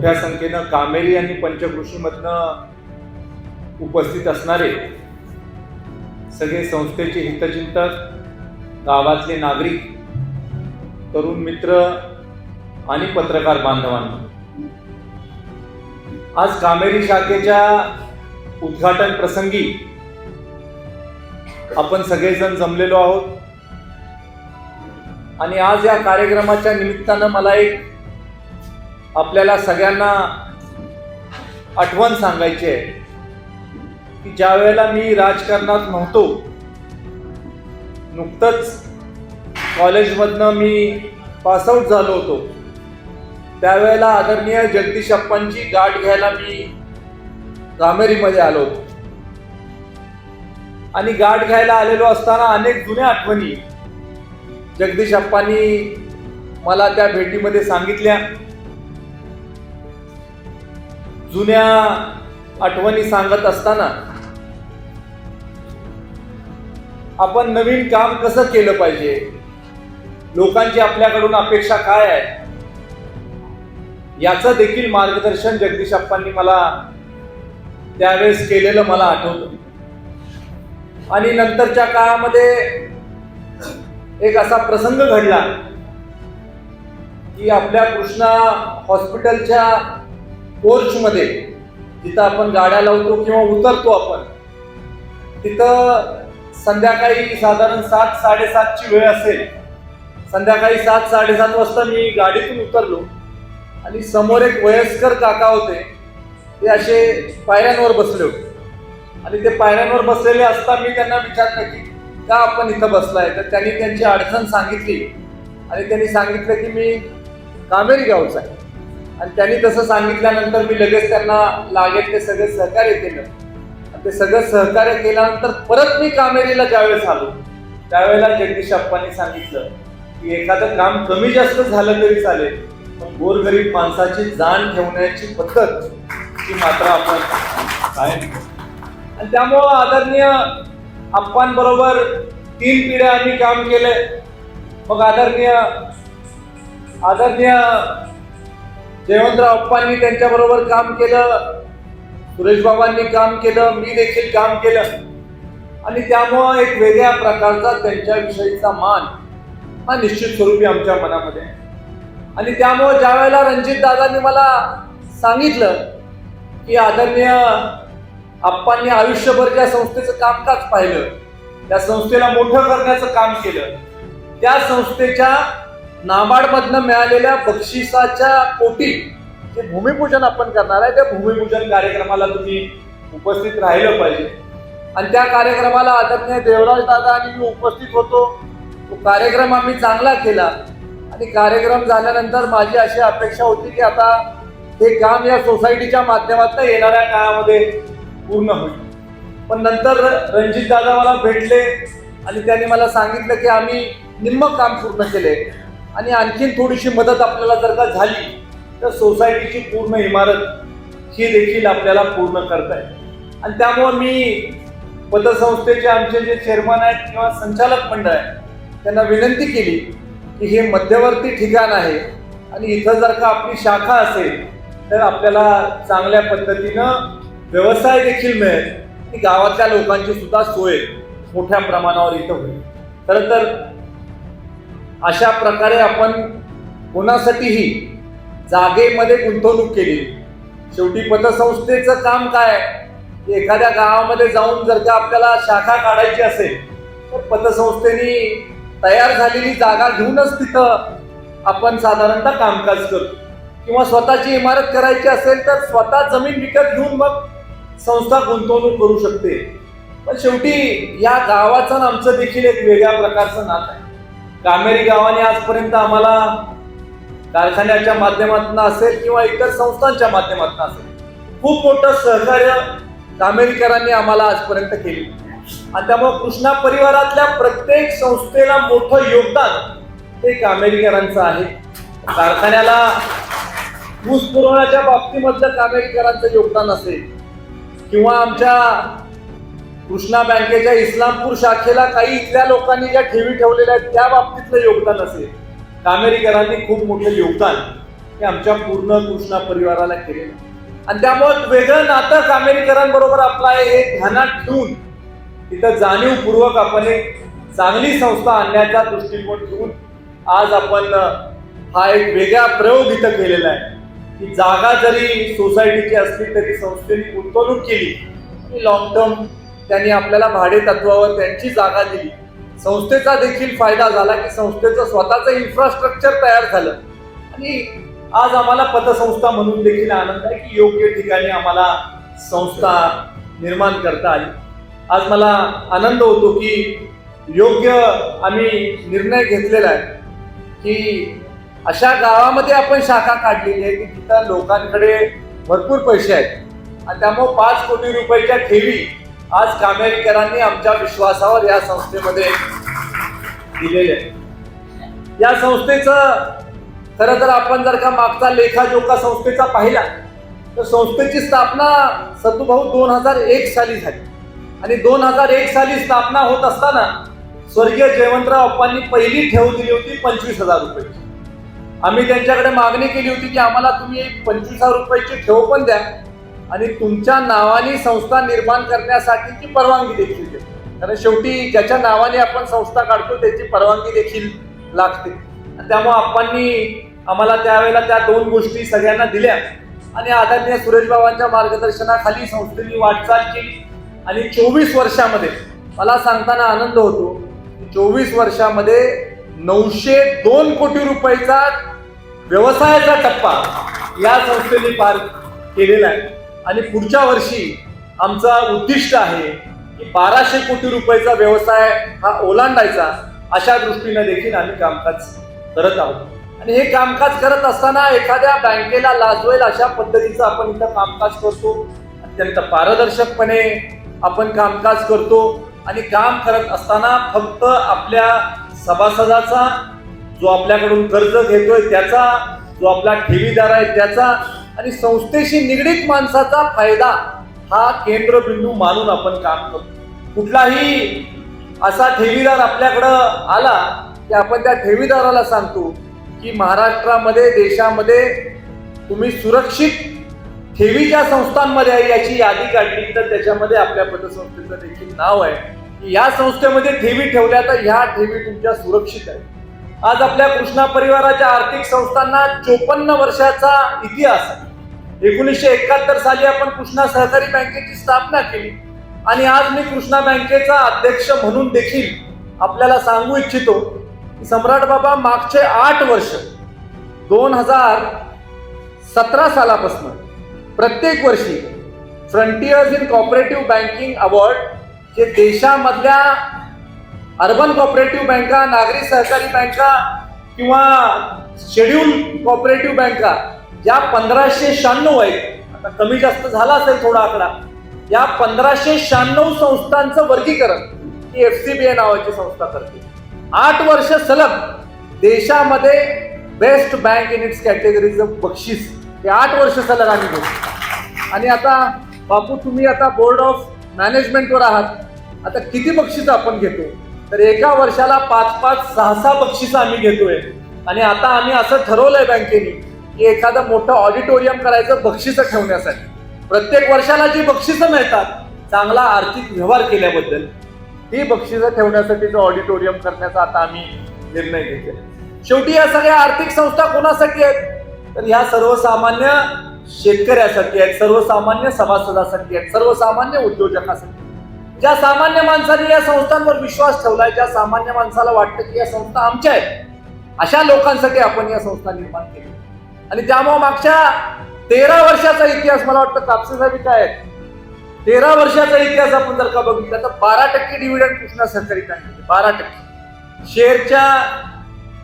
मोठ्या संख्येनं कामेरी आणि पंचकृषीमधनं उपस्थित असणारे सगळे संस्थेचे हितचिंतक गावातले नागरिक तरुण मित्र आणि पत्रकार बांधवांना. आज कामेरी शाखेच्या उद्घाटन प्रसंगी आपण सगळेजण जमलेलो आहोत. आणि आज या कार्यक्रमाच्या निमित्तानं मला एक आपल्याला सगळ्यांना आठवण सांगायची आहे की ज्या वेळेला मी राजकारणात नव्हतो नुकतंच कॉलेजमधनं मी पासआउट झालो होतो. त्यावेळेला आदरणीय जगदीश अप्पांची गाठ घ्यायला मी रामेरीमध्ये आलो होतो. आणि गाठ घ्यायला आलेलो असताना अनेक जुन्या आठवणी जगदीश अप्पांनी मला त्या भेटीमध्ये सांगितल्या. जुन्या आठवणी सांगत असताना आपण नवीन काम कसं केलं पाहिजे? लोकांची आपल्याकडून अपेक्षा काय आहे? याचं देखील मार्गदर्शन जगदीश अप्पांनी मला त्यावेळेस केलेलं मला आठवतं. आणि नंतरच्या काळामध्ये एक असा प्रसंग घडला की आपल्या कृष्णा हॉस्पिटलच्या पोर्चमध्ये जिथं आपण गाड्या लावतो किंवा उतरतो आपण तिथं संध्याकाळी साधारण सात साडेसातची वेळ असेल. संध्याकाळी सात साडेसात वाजता मी गाडीतून उतरलो आणि समोर एक वयस्कर काका होते. ते असे पायऱ्यांवर बसले होते. आणि ते पायऱ्यांवर बसलेले असता मी त्यांना विचारलं की का आपण इथं बसलाय? तर त्यांनी त्यांची अडचण सांगितली. आणि त्यांनी सांगितलं की मी कामेरी गावचा आहे. आणि त्यांनी तसं सांगितल्यानंतर मी लगेच त्यांना लागेल ते सगळे सहकार्य केलं. आणि ते सगळं सहकार्य केल्यानंतर परत मी कामेरीला ज्यावेळेस आलो त्यावेळेला जगदीश अप्पांनी सांगितलं की एखादं काम कमी जास्त झालं तरी चालेल पण गोरगरीब माणसाची जाण ठेवण्याची पद्धत ही मात्र आपण कायम आणि त्यामुळं आदरणीय अप्पांबरोबर तीन पिढ्या आम्ही काम केलंय. मग आदरणीय आदरणीय जयवंतराव अप्पांनी त्यांच्याबरोबर काम केलं सुरेश बाबांनी काम केलं मी देखील काम केलं आणि त्यामुळं एक वेगळ्या प्रकारचा त्यांच्याविषयीचा मान हा निश्चित स्वरूपी आमच्या मनामध्ये आहे. आणि त्यामुळं ज्या वेळेला रणजित दादांनी मला सांगितलं की आदरणीय आप्पांनी आयुष्यभर ज्या संस्थेचं कामकाज पाहिलं त्या संस्थेला मोठं करण्याचं काम केलं त्या संस्थेच्या नाबार्डमधनं मिळालेल्या बक्षिसाच्या पोटी जे भूमिपूजन आपण करणार आहे त्या भूमिपूजन कार्यक्रमाला तुम्ही उपस्थित राहिलं पाहिजे. आणि त्या कार्यक्रमाला आदरणीय देवराज दादा आणि मी उपस्थित होतो. तो कार्यक्रम आम्ही चांगला केला. आणि कार्यक्रम झाल्यानंतर माझी अशी अपेक्षा होती की आता हे काम या सोसायटीच्या माध्यमातून येणाऱ्या काळामध्ये पूर्ण होईल. पण नंतर रणजित दादा मला भेटले आणि त्यांनी मला सांगितलं की आम्ही निम्म काम पूर्ण केले आणि आणखीन थोडीशी मदत आपल्याला जर का झाली तर सोसायटीची पूर्ण इमारत ही देखील आपल्याला पूर्ण करता येईल. आणि त्यामुळं मी पतसंस्थेचे आमचे जे चेअरमन आहेत किंवा संचालक मंडळ आहे त्यांना विनंती केली की हे मध्यवर्ती ठिकाण आहे आणि इथं जर का आपली शाखा असेल तर आपल्याला चांगल्या पद्धतीनं व्यवसाय देखील मिळेल आणि गावातल्या लोकांची सुद्धा सोय मोठ्या प्रमाणावर इथं होईल. खरं तर अशा प्रकारे आपण कोणासाठीही जागेमध्ये गुंतवणूक केली. शेवटी पतसंस्थेचं काम काय? आहे? की एखाद्या गावामध्ये जाऊन जर का आपल्याला शाखा काढायची असेल तर पतसंस्थेनी तयार झालेली जागा घेऊनच तिथं आपण साधारणतः कामकाज करतो. किंवा स्वतःची इमारत करायची असेल तर स्वतः जमीन विकत घेऊन मग संस्था गुंतवणूक करू शकते. पण शेवटी या गावाचं आमचं देखील एक वेगळ्या प्रकारचं नातं आहे. कामेरी गावाने आजपर्यंत आम्हाला कारखान्याच्या माध्यमातून असेल किंवा इतर संस्थांच्या माध्यमातून असेल खूप मोठं सहकार्य कामेरीकरांनी आम्हाला आजपर्यंत केले. आणि त्यामुळे कृष्णा परिवारातल्या प्रत्येक संस्थेला मोठं योगदान ते कामेरीकरांचं आहे. कारखान्याला ऊस पुरवण्याच्या बाबतीमधलं कामेरीकरांचं योगदान असेल किंवा आमच्या कृष्णा बँकेच्या इस्लामपूर शाखेला काही इथल्या लोकांनी ज्या ठेवी ठेवलेल्या आहेत त्या बाबतीतलं योगदान असेल. कामेरीकरांनी खूप मोठं योगदान हे आमच्या पूर्ण कृष्णा परिवाराला केलेलं आणि त्यामुळे वेगळं नातं कामेरीकरांबरोबर आपलं आहे हे ध्यानात ठेवून तिथं जाणीवपूर्वक आपण एक चांगली संस्था आणण्याचा दृष्टिकोन ठेवून आज आपण हा एक वेगळा प्रयोग इथं केलेला आहे. की जागा जरी सोसायटीची असली तरी संस्थेने गुंतवणूक केली लॉंग टर्म त्यांनी आपल्याला भाडे तत्वावर त्यांची जागा दिली. संस्थेचा देखील फायदा झाला की संस्थेचं स्वतःचं इन्फ्रास्ट्रक्चर तयार झालं. आणि आज आम्हाला पतसंस्था म्हणून देखील आनंद आहे की योग्य ठिकाणी आम्हाला संस्था निर्माण करता आली. आज मला आनंद होतो की योग्य आम्ही निर्णय घेतलेला आहे की अशा गावामध्ये आपण शाखा काढलेली आहे की तिथं लोकांकडे भरपूर पैसे आहेत. आणि त्यामुळे पाच कोटी रुपयाच्या ठेवी आज कामेरीकरांनी आमच्या विश्वासावर या संस्थेमध्ये दिलेले. आहे या संस्थेचं खरं तर आपण जर का मागचा लेखाजोखा संस्थेचा पाहिला तर संस्थेची स्थापना सतुभाऊ दोन हजार एक साली झाली. आणि दोन हजार एक साली स्थापना होत असताना स्वर्गीय जयवंतराव अप्पांनी पहिली ठेव दिली होती पंचवीस हजार रुपयाची. आम्ही त्यांच्याकडे मागणी केली होती की आम्हाला तुम्ही पंचवीस हजार रुपयाची ठेव पण द्या आणि तुमच्या नावाने संस्था निर्माण करण्यासाठीची परवानगी देखील द्या कारण शेवटी ज्याच्या नावाने आपण संस्था काढतो त्याची परवानगी देखील लागते. आणि त्यामुळे आपांनी आम्हाला त्यावेळेला त्या दोन गोष्टी सगळ्यांना दिल्या. आणि आदरणीय सुरेश बाबांच्या मार्गदर्शनाखाली संस्थेने वाटचाल केली. आणि चोवीस वर्षामध्ये मला सांगताना आनंद होतो चोवीस वर्षामध्ये नऊशे दोन कोटी रुपयाचा व्यवसायाचा टप्पा या संस्थेने पार केलेला आहे. आणि पुढच्या वर्षी आमचा उद्दिष्ट आहे की बाराशे कोटी रुपयाचा व्यवसाय हा ओलांडायचा अशा दृष्टीने देखील आम्ही कामकाज करत आहोत. आणि हे कामकाज करत असताना एखाद्या बँकेला लाजवेल अशा पद्धतीचं आपण इथं कामकाज करतो. अत्यंत पारदर्शकपणे आपण कामकाज करतो. आणि काम करत असताना फक्त आपल्या सभासदाचा जो आपल्याकडून कर्ज घेतोय त्याचा जो आपला ठेवीदार आहे त्याचा आणि संस्थेशी निगडीत माणसाचा फायदा हा केंद्रबिंदू मानून आपण काम करतो कुठलाही असा ठेवीदार आपल्याकडं आला की आपण त्या ठेवीदाराला सांगतो की महाराष्ट्रामध्ये देशामध्ये तुम्ही सुरक्षित ठेवीच्या संस्थांमध्ये आहे याची यादी काढली तर त्याच्यामध्ये आपल्या पतसंस्थेचं देखील नाव आहे. की या संस्थेमध्ये ठेवी ठेवल्या तर ह्या ठेवी तुमच्या सुरक्षित आहेत. आज आपल्या कृष्णा परिवाराच्या आर्थिक संस्थांना चोपन्न वर्षाचा इतिहास आहे. एकोणीसशे एकाहत्तर साली आपण कृष्णा सहकारी बँकेची स्थापना केली. आणि आज मी कृष्णा बँकेचा अध्यक्ष म्हणून देखील आपल्याला सांगू इच्छितो सम्राट बाबा मागचे आठ वर्ष दोन हजार सतरा सालापासून प्रत्येक वर्षी frontiers in cooperative banking award जे देशामधल्या अर्बन कॉपरेटिव्ह बँका नागरी सहकारी बँका किंवा शेड्यूल कॉपरेटिव्ह बँका या पंधराशे शहाण्णव आहेत. आता कमी जास्त झाला असेल थोडा आकडा. या पंधराशे शहाण्णव संस्थांचं वर्गीकरण ही एफ सी बी ए नावाची संस्था करते. आठ वर्ष सलग देशामध्ये बेस्ट बँक इन इट्स कॅटेगरीचं बक्षीस हे आठ वर्ष सलग आम्ही घेतो आणि आता बापू तुम्ही आता बोर्ड ऑफ मॅनेजमेंटवर आहात. आता किती बक्षीस आपण घेतो? तर एका वर्षाला पाच पाच सहा सहा बक्षीस आम्ही घेतोय. आणि आता आम्ही असं ठरवलंय बँकेने की एखादं मोठं ऑडिटोरियम करायचं बक्षिसं ठेवण्यासाठी. प्रत्येक वर्षाला जी बक्षिसं मिळतात चांगला आर्थिक व्यवहार केल्याबद्दल ती बक्षिसं ठेवण्यासाठीचं ऑडिटोरियम करण्याचा आता आम्ही निर्णय घेतलेला शेवटी या सगळ्या आर्थिक संस्था कोणासाठी आहेत? तर ह्या सर्वसामान्य शेतकऱ्यासाठी आहेत सर्वसामान्य सभासदासाठी आहेत सर्वसामान्य उद्योजकासाठी. ज्या सामान्य माणसाने या संस्थांवर विश्वास ठेवलाय ज्या सामान्य माणसाला वाटतं की या संस्था आमच्या आहेत अशा लोकांसाठी आपण या संस्था निर्माण केल्या आणि त्यामुळे मागच्या तेरा वर्षाचा इतिहास मला वाटतं कापसे साहेब काय आहेत. तेरा वर्षाचा इतिहास आपण जर का बघितला तर बारा टक्के डिव्हिडंड कृष्णा सहकारी बँकेचे बारा टक्के. शेअरच्या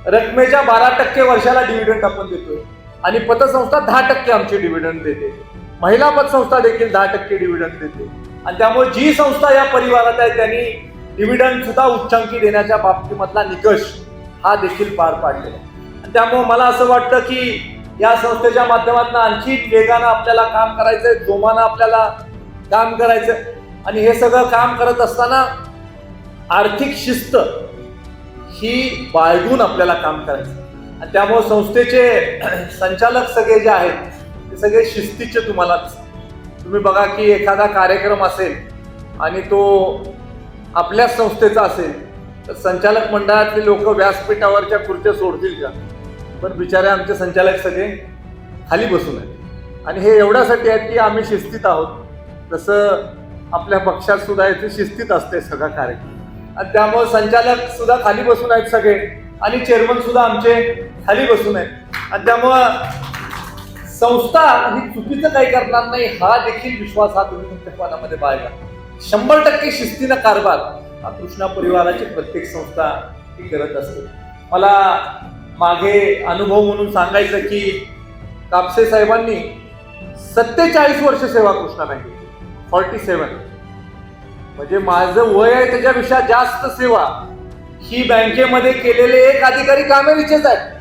रकमेच्या बारा टक्के वर्षाला डिव्हिडंड आपण देतोय. आणि पतसंस्था दहा टक्के आमचे डिव्हिडंड देते. महिला पतसंस्था देखील दहा टक्के डिव्हिडंड देते. आणि त्यामुळे जी संस्था या परिवारात आहे त्यांनी डिव्हिडंड सुद्धा उच्चांकी देण्याच्या बाबतीमधला निकष हा देखील पार पाडलेला आहे. आणि त्यामुळे मला असं वाटतं की या संस्थेच्या माध्यमातून आणखी वेगानं आपल्याला काम करायचंय जोमानं आपल्याला काम करायचं आणि हे सगळं काम करत असताना आर्थिक शिस्त ही बाळगून आपल्याला काम करायचं आणि त्यामुळे संस्थेचे संचालक सगळे जे आहेत ते सगळे शिस्तीचे तुम्हाला दिसतील. तुम्ही बघा की एखादा कार्यक्रम असेल आणि तो आपल्याच संस्थेचा असेल तर संचालक मंडळातले लोक व्यासपीठावरच्या खुर्च्या सोडतील का? पण बिचारे आमचे संचालक सगळे खाली बसून आहेत. आणि हे एवढ्यासाठी आहेत की आम्ही शिस्तीत आहोत. तसं आपल्या पक्षात सुद्धा इथे शिस्तीत असते सगळा कार्यक्रम. आणि त्यामुळे संचालक सुद्धा खाली बसून आहेत सगळे आणि चेअरमन सुद्धा आमचे खाली बसून आहेत. आणि त्यामुळं संस्था ही चुकीचं काही करणार नाही हा देखील विश्वास हा तुम्ही तुमच्या मनामध्ये बाळगा. शंभर टक्के शिस्तीनं कारभार हा कृष्णा परिवाराची प्रत्येक संस्था ही करत असते. मला मागे अनुभव म्हणून सांगायचं की कापसे साहेबांनी सत्तेचाळीस वर्ष सेवा कृष्णा बँकेत फॉर्टी सेवन म्हणजे माझं वय आहे त्याच्यापेक्षा जास्त सेवा ही बँकेमध्ये केलेले एक अधिकारी कामेरीचेच आहेत.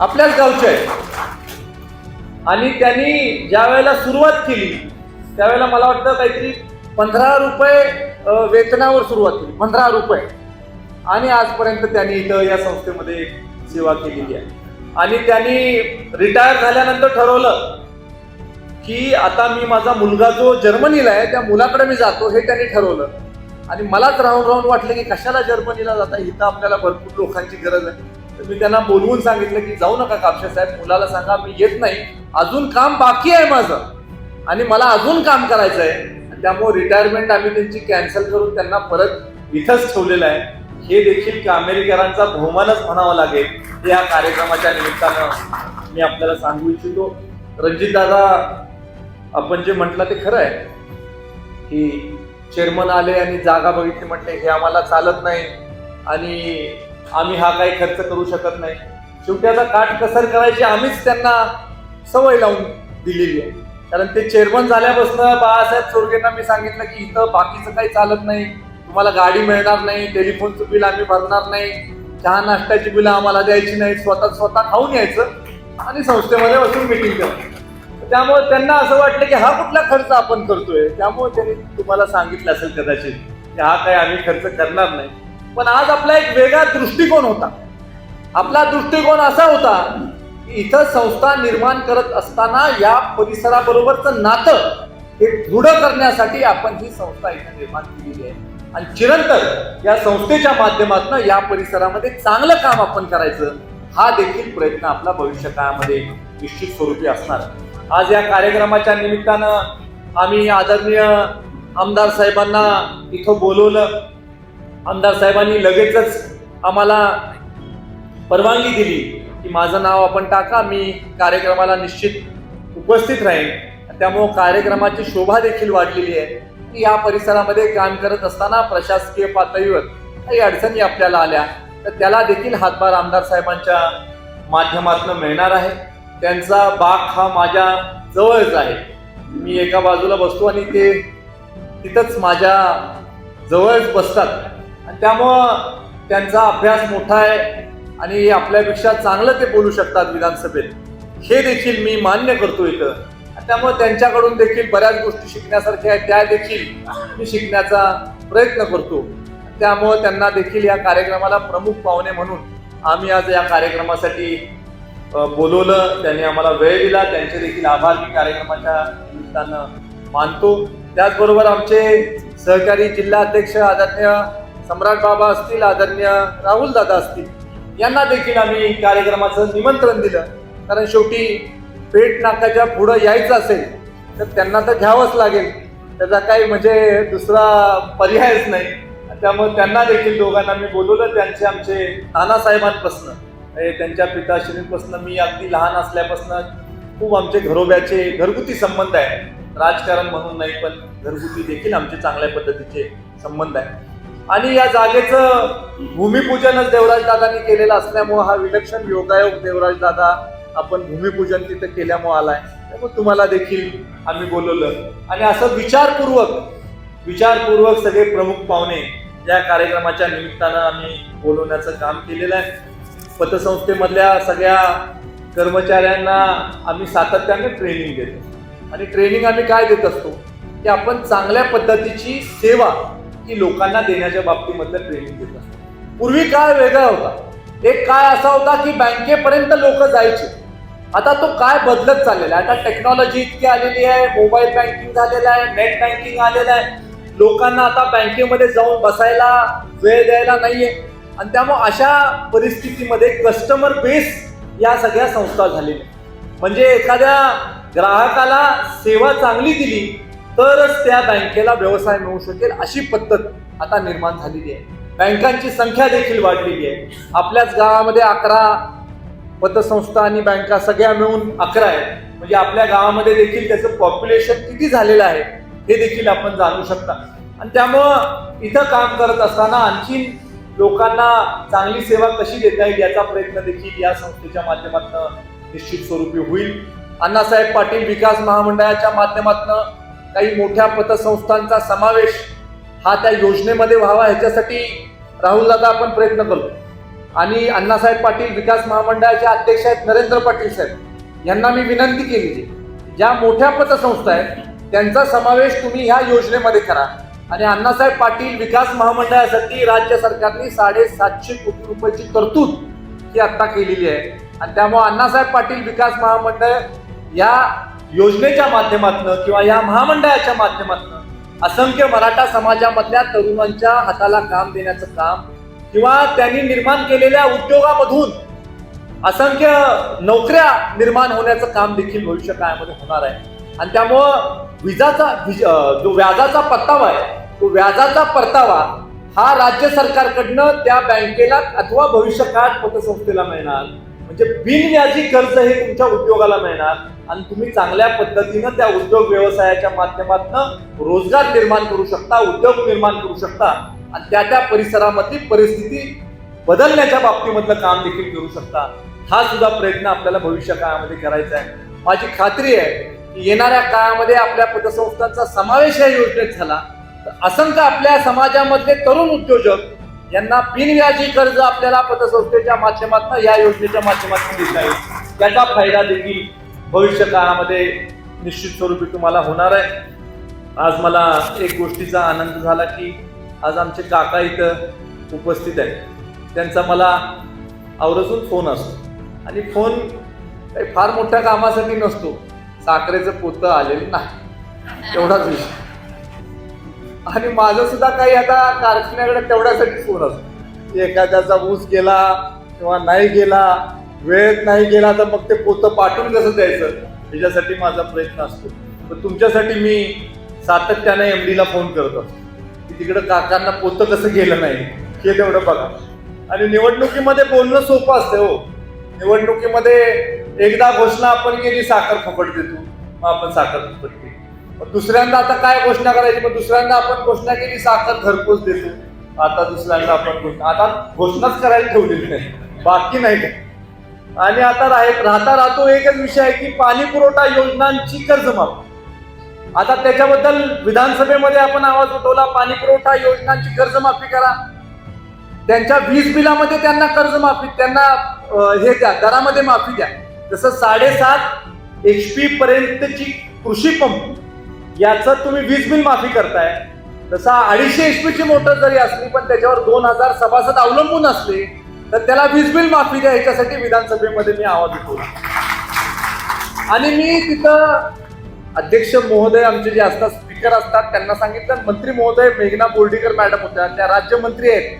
आपल्याच गावचे आहेत. आणि त्यांनी ज्या वेळेला सुरुवात केली त्यावेळेला मला वाटतं काहीतरी पंधरा रुपये वेतनावर सुरुवात केली पंधरा रुपये. आणि आजपर्यंत त्यांनी इथं या संस्थेमध्ये सेवा केलेली आहे. आणि त्यांनी रिटायर झाल्यानंतर ठरवलं की आता मी माझा मुलगा जो जर्मनीला आहे त्या मुलाकडे मी जातो हे त्यांनी ठरवलं. आणि मलाच राहून राहून वाटलं की कशाला जर्मनीला जाता? इथं आपल्याला भरपूर लोकांची गरज आहे. तर मी त्यांना बोलवून सांगितलं की जाऊ नका कापशे साहेब मुलाला सांगा मी येत नाही. अजून काम बाकी आहे माझं. आणि मला अजून काम करायचं आहे त्यामुळे रिटायरमेंट आम्ही त्यांची कॅन्सल करून त्यांना परत इथंच ठेवलेलं आहे. हे देखील कामेरीकरांचा बहुमानच म्हणावा लागेल. हे या कार्यक्रमाच्या निमित्तानं मी आपल्याला सांगू इच्छितो. रणजित दादा आपण जे म्हटलं ते खरं आहे. की चेअरमन आले आणि जागा बघितली म्हटले हे आम्हाला चालत नाही. आणि आम्ही हा काही खर्च करू शकत नाही. शेवटी आता काटकसर करायची आम्हीच त्यांना सवय लावून दिलेली आहे. कारण ते चेअरमन झाल्यापासून बाळासाहेब चोरगेंना मी सांगितलं की इथं बाकीचं काही चालत नाही. तुम्हाला गाडी मिळणार नाही टेलिफोनचं बिल आम्ही भरणार नाही. चहा नाश्त्याची बिलं आम्हाला द्यायची नाही स्वतः स्वतः खाऊन यायचं आणि संस्थेमध्ये बसून मिटिंग करायचं त्यामुळे त्यांना असं वाटलं की हा कुठला खर्च आपण करतोय? त्यामुळे त्यांनी तुम्हाला सांगितलं असेल कदाचित की हा काही आम्ही खर्च करणार नाही. पण आज आपला एक वेगळा दृष्टिकोन होता. आपला दृष्टिकोन असा होता की इथं संस्था निर्माण करत असताना या परिसराबरोबरचं नातं हे दृढ करण्यासाठी आपण ही संस्था इथं निर्माण केलेली आहे. आणि चिरंतर या संस्थेच्या माध्यमातून या परिसरामध्ये चांगलं काम आपण करायचं हा देखील प्रयत्न आपला भविष्य काळामध्ये निश्चित स्वरूपी असणार. आज या कार्यक्रमाच्या निमित्तानं आम्ही आदरणीय आमदार साहेबांना इथं बोलवलं. आमदार साहेबांनी लगेचच आम्हाला परवानगी दिली की माझं नाव आपण टाका मी कार्यक्रमाला निश्चित उपस्थित राहीन. त्यामुळं कार्यक्रमाची शोभा देखील वाढलेली आहे. की या परिसरामध्ये काम करत असताना प्रशासकीय पातळीवर काही अडचणी आपल्याला आल्या. तर त्याला देखील हातभार आमदार साहेबांच्या माध्यमातून मिळणार आहे. त्यांचा बाग हा माझ्या जवळच आहे. मी एका बाजूला बसतो आणि ते तिथंच माझ्या जवळच बसतात. त्यामुळं त्यांचा अभ्यास मोठा आहे आणि आपल्यापेक्षा चांगलं ते बोलू शकतात विधानसभेत. हे देखील मी मान्य करतो इथं. त्यामुळे त्यांच्याकडून देखील बऱ्याच गोष्टी शिकण्यासारख्या आहेत त्या देखील मी शिकण्याचा प्रयत्न करतो. त्यामुळे त्यांना देखील या कार्यक्रमाला प्रमुख पाहुणे म्हणून आम्ही आज या कार्यक्रमासाठी बोलवलं. त्यांनी आम्हाला वेळ दिला. त्यांचे देखील आभार मी कार्यक्रमाच्या निमित्तानं मानतो. त्याचबरोबर आमचे सहकारी जिल्हा अध्यक्ष आदरणीय सम्राट बाबा असतील आदरणीय राहुल दादा असतील यांना देखील आम्ही कार्यक्रमाचं निमंत्रण दिलं. कारण शेवटी पेट नाकाच्या पुढं यायचं असेल तर त्यांना तर घ्यावंच लागेल. त्याचा काही म्हणजे दुसरा पर्यायच नाही. त्यामुळे त्यांना देखील दोघांना मी बोलवलं त्यांचे आमचे नानासाहेबांपासनं त्यांच्या पिताश्रींपासून मी अगदी लहान असल्यापासून खूप आमचे घरोब्याचे घरगुती संबंध आहे. राजकारण म्हणून नाही पण घरगुती देखील आमचे चांगल्या पद्धतीचे संबंध आहे. आणि या जागेचं भूमिपूजनच देवराज दादांनी केलेलं असल्यामुळं हा विलक्षण योगायोग देवराज दादा आपण भूमिपूजन तिथं केल्यामुळे आलाय. त्यामुळे तुम्हाला देखील आम्ही बोलवलं. आणि असं विचारपूर्वक विचारपूर्वक सगळे प्रमुख पाहुणे या कार्यक्रमाच्या निमित्तानं आम्ही बोलवण्याचं काम केलेलं आहे. पतसंस्थेमधल्या सगळ्या कर्मचाऱ्यांना आम्ही सातत्याने ट्रेनिंग देतो. आणि ट्रेनिंग आम्ही काय देत असतो? की आपण चांगल्या पद्धतीची सेवा की लोकांना देण्याच्या बाबतीमधलं ट्रेनिंग देत असतात. पूर्वी काळ वेगळा होता. एक काय असा होता की बँकेपर्यंत लोक जायचे. आता तो काय बदलत चाललेला आहे. आता टेक्नॉलॉजी इतकी आलेली आहे मोबाईल बँकिंग झालेलं आहे नेट बँकिंग आलेलं आहे. लोकांना आता बँकेमध्ये जाऊन बसायला वेळ द्यायला नाहीये. आणि त्यामुळे अशा परिस्थितीमध्ये कस्टमर बेस या सगळ्या संस्था झालेल्या आहेत. म्हणजे एखाद्या ग्राहकाला सेवा चांगली दिली तरच त्या बँकेला व्यवसाय मिळू शकेल अशी पद्धत आता निर्माण झालेली आहे. बँकांची संख्या देखील वाढलेली आहे. आपल्याच गावामध्ये अकरा पतसंस्था आणि बँका सगळ्या मिळून अकरा आहेत. म्हणजे आपल्या गावामध्ये देखील त्याचं पॉप्युलेशन किती झालेलं आहे हे देखील आपण जाणू शकता. आणि त्यामुळं इथं काम करत असताना आणखी लोकांना चांगली सेवा कशी देता येईल याचा प्रयत्न देखील या संस्थेच्या माध्यमातून निश्चित स्वरूपी होईल. अण्णासाहेब पाटील विकास महामंडळाच्या माध्यमातून काही मोठ्या पतसंस्थांचा समावेश हा त्या योजनेमध्ये व्हावा ह्याच्यासाठी राहुल दादा आपण प्रयत्न करतो. आणि अण्णासाहेब पाटील विकास महामंडळाचे अध्यक्ष आहेत नरेंद्र पाटील साहेब. यांना मी विनंती केली ज्या मोठ्या पतसंस्था आहेत त्यांचा समावेश तुम्ही ह्या योजनेमध्ये करा. आणि अण्णासाहेब पाटील विकास महामंडळासाठी राज्य सरकारने साडेसातशे कोटी रुपयाची तरतूद ही आत्ता केलेली आहे. आणि त्यामुळे अण्णासाहेब पाटील विकास महामंडळ या योजनेच्या माध्यमातून किंवा या महामंडळाच्या माध्यमातून असंख्य मराठा समाजामधल्या तरुणांच्या हाताला काम देण्याचं काम किंवा त्यांनी निर्माण केलेल्या उद्योगामधून असंख्य नोकऱ्या निर्माण होण्याचं काम देखील भविष्य काळामध्ये होणार आहे. आणि त्यामुळं विजाचा विज- जो व्याजाचा परतावा आहे तो व्याजाचा परतावा हा राज्य सरकारकडनं त्या बँकेला अथवा भविष्य काळात पतसंस्थेला मिळणार. म्हणजे बिनव्याजी कर्ज हे तुमच्या उद्योगाला मिळणार आणि तुम्ही चांगल्या पद्धतीनं त्या उद्योग व्यवसायाच्या माध्यमातून रोजगार निर्माण करू शकता उद्योग निर्माण करू शकता आणि त्या त्या परिसरामधली परिस्थिती बदलण्याच्या बाबतीमधलं काम देखील करू शकता. हा सुद्धा प्रयत्न आपल्याला भविष्य काळामध्ये करायचा आहे. माझी खात्री आहे की येणाऱ्या काळामध्ये आपल्या पतसंस्थांचा समावेश या योजनेत झाला. तर असंख्य आपल्या समाजामधले तरुण उद्योजक यांना बिनव्याजी कर्ज आपल्याला पतसंस्थेच्या माध्यमातून या योजनेच्या माध्यमातून देता येईल. त्याचा फायदा देखील भविष्य काळामध्ये निश्चित स्वरूपी तुम्हाला होणार आहे. आज मला एक गोष्टीचा आनंद झाला की आज आमचे काका इथं उपस्थित आहेत. त्यांचा मला आवर्जून फोन असतो. आणि फोन काही फार मोठ्या कामासाठी नसतो. साखरेचं पोतं आलेलं नाही. एवढाच विषय. आणि माझं सुद्धा काही आता कारखान्याकडे तेवढ्यासाठी फोन असतो. एखाद्याचा ऊस गेला किंवा नाही गेला वेळेत नाही गेला तर मग ते पोतं पाठवून कसं द्यायचं? त्याच्यासाठी माझा प्रयत्न असतो. तर तुमच्यासाठी मी सातत्याने एम डीला फोन करत. असतो की तिकडं काकांना पोतं कसं गेलं नाही हे तेवढं बघा. आणि निवडणुकीमध्ये बोलणं सोपं असतं हो. निवडणुकीमध्ये एकदा घोषणा आपण केली साखर फुकट देतो. मग आपण साखर फुकट केली दुसऱ्यांदा आता काय घोषणा करायची? मग दुसऱ्यांदा आपण घोषणा केली साखर घरपोच देतो. आता दुसऱ्यांदा आपण घोषणा आता घोषणाच करायला ठेवलेली नाही. बाकी नाही काय. आणि आता राह राहता राहतो एकच विषय आहे की पाणी पुरवठा योजनांची कर्जमाफी. आता त्याच्याबद्दल विधानसभेमध्ये आपण आवाज उठवला पाणी पुरवठा योजनांची कर्जमाफी करा. त्यांच्या वीज बिलामध्ये त्यांना कर्जमाफी त्यांना हे द्या दरामध्ये माफी द्या. जसं साडेसात एच पी पर्यंतची कृषी पंप याचं तुम्ही वीज बिल माफी करताय. तसा अडीचशे एच मोटर जरी असली पण त्याच्यावर दोन हजार सभासद अवलंबून असले तर त्याला वीज बिल माफी द्या याच्यासाठी विधानसभेमध्ये मी आवाज उठवला आणि मी तिथं अध्यक्ष महोदय आमचे जे असतात स्पीकर असतात त्यांना सांगितलं मंत्री महोदय मेघना बोर्डीकर मॅडम होत्या त्या राज्यमंत्री आहेत.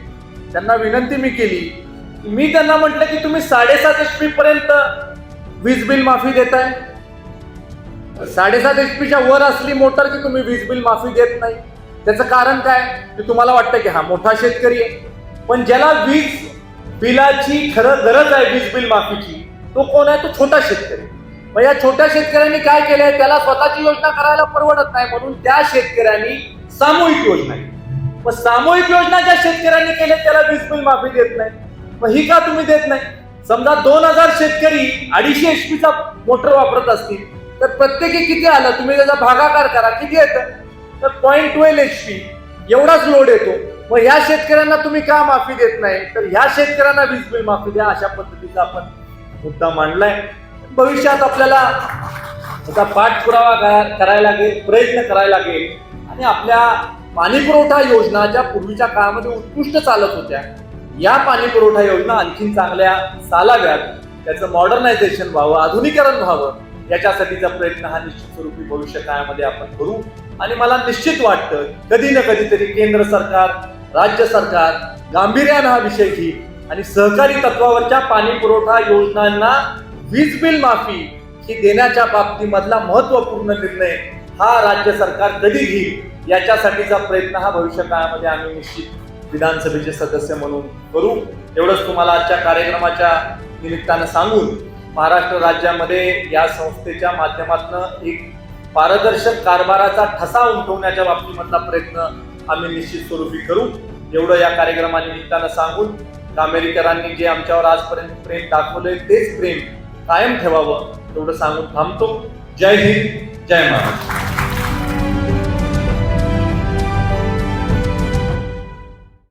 त्यांना विनंती मी केली. मी त्यांना म्हटलं की तुम्ही साडेसात एच पी पर्यंत वीज बिल माफी देताय. साडेसात एच पीच्या वर असली मोटर की तुम्ही वीज बिल माफी देत नाही. त्याचं कारण काय? की तुम्हाला वाटतं की हा मोठा शेतकरी आहे. पण ज्याला वीज बिलाची खरं गरज आहे वीज बिल माफीची तो कोण आहे? तो छोटा शेतकरी. मग या छोट्या शेतकऱ्यांनी काय केलंय? त्याला स्वतःची योजना करायला परवडत नाही म्हणून त्या शेतकऱ्यांनी सामूहिक योजना केली. मग सामूहिक योजना ज्या शेतकऱ्यांनी केल्या त्याला वीज बिल माफी देत नाही. मग ही का तुम्ही देत नाही? समजा दोन हजार शेतकरी अडीचशे एच पीचा मोटर वापरत असतील तर प्रत्येकी किती आलं? तुम्ही त्याचा भागाकार करा. किती येतं? तर पॉईंट ट्वेल्व एच पी एवढाच लोड येतो. मग ह्या शेतकऱ्यांना तुम्ही का माफी देत नाही? तर ह्या शेतकऱ्यांना वीज बिल माफी द्या अशा पद्धतीचा आपण मुद्दा मांडलाय. भविष्यात आपल्याला त्याचा पाठपुरावा करायला लागेल प्रयत्न करायला लागेल. आणि आपल्या पाणीपुरवठा योजना ज्या पूर्वीच्या काळामध्ये उत्कृष्ट चालत होत्या या पाणीपुरवठा योजना आणखीन चांगल्या चालाव्यात. त्याचं मॉडर्नायझेशन व्हावं आधुनिकरण व्हावं. याच्यासाठीचा प्रयत्न हा निश्चित स्वरूपी भविष्य काळामध्ये आपण करू. आणि मला निश्चित वाटतं कधी ना कधीतरी केंद्र सरकार राज्य सरकार गांभीर्यानं हा विषय घेईल. आणि सहकारी तत्वावरच्या पाणी पुरवठा योजनांना वीज बिल माफी ही देण्याच्या बाबतीमधला महत्त्वपूर्ण निर्णय हा राज्य सरकार कधी घेईल याच्यासाठीचा प्रयत्न हा भविष्य काळामध्ये आम्ही निश्चित विधानसभेचे सदस्य म्हणून करू. एवढंच तुम्हाला आजच्या कार्यक्रमाच्या निमित्तानं सांगून महाराष्ट्र राज्यामध्ये या संस्थेच्या माध्यमातून एक पारदर्शक कारभाराचा ठसा उमटवण्याच्या बाबतीमधला प्रयत्न आम्ही निश्चित स्वरूपी करू. एवढं या कार्यक्रमानिमित्तानं सांगून कामेरीकरांनी जे आमच्यावर आजपर्यंत प्रेम दाखवले तेच प्रेम कायम ठेवावं एवढं सांगून थांबतो. जय हिंद जय महाराष्ट्र.